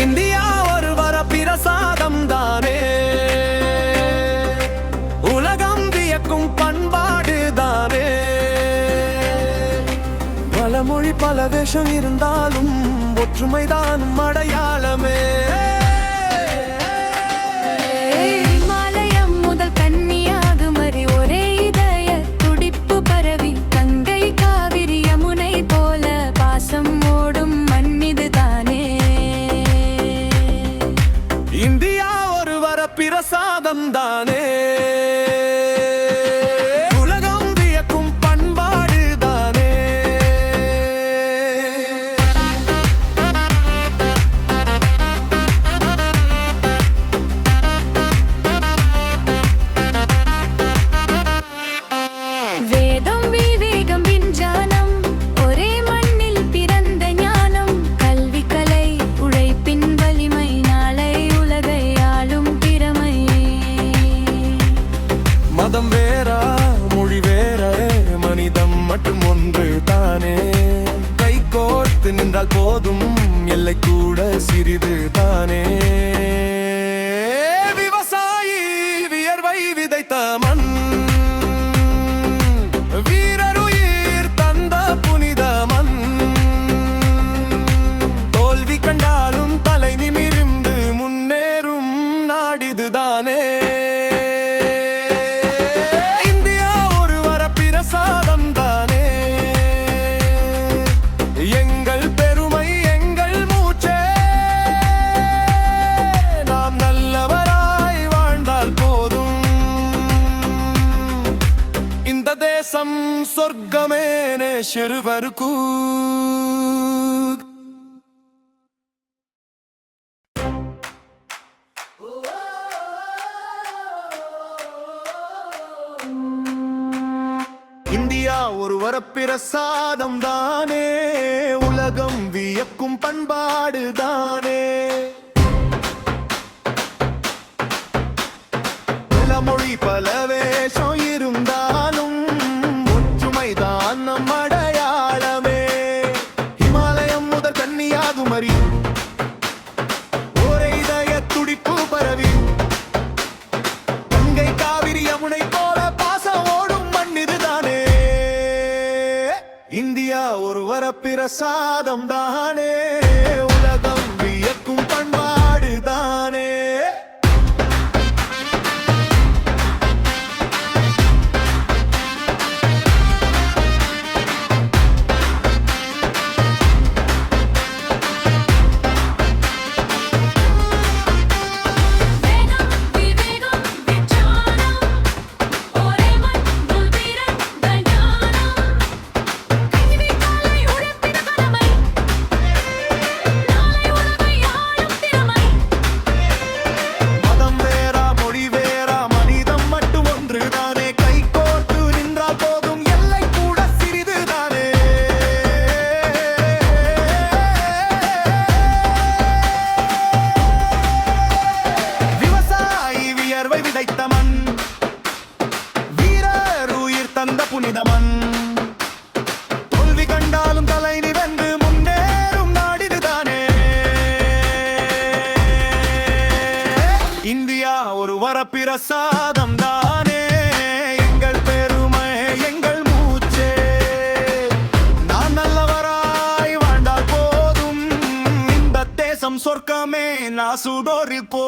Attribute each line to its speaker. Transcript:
Speaker 1: India ஒரு வர பிரசாதம் தானே.
Speaker 2: உலகம் வியக்கும் பண்பாடு தானே.
Speaker 1: பல
Speaker 2: மொழி பல வேஷம் இருந்தாலும் ஒற்றுமைதான் அடையாளமே. 간단해. எதிர்த்து நின்றால் போதும். எல்லை கூட சிறிது தானே. விவசாயி வியர்வை விதைத்த மண். దేశం స్వర్గమేనే శరువరుకు இந்தியா ஒரு வரப்பிரசாதம் தானே உலகம் வியக்கும் பண்பாடு தானே. பல பலவே இந்தியா ஒரு வரப்பிரசாதம் தானே. பிரசாதம் தானே. எங்கள் பெருமை எங்கள் மூச்சே. நான் நல்லவராய் வாழ்ந்தால் போதும். இந்த தேசம் சொர்க்கமே நான் சுடோரிப்போ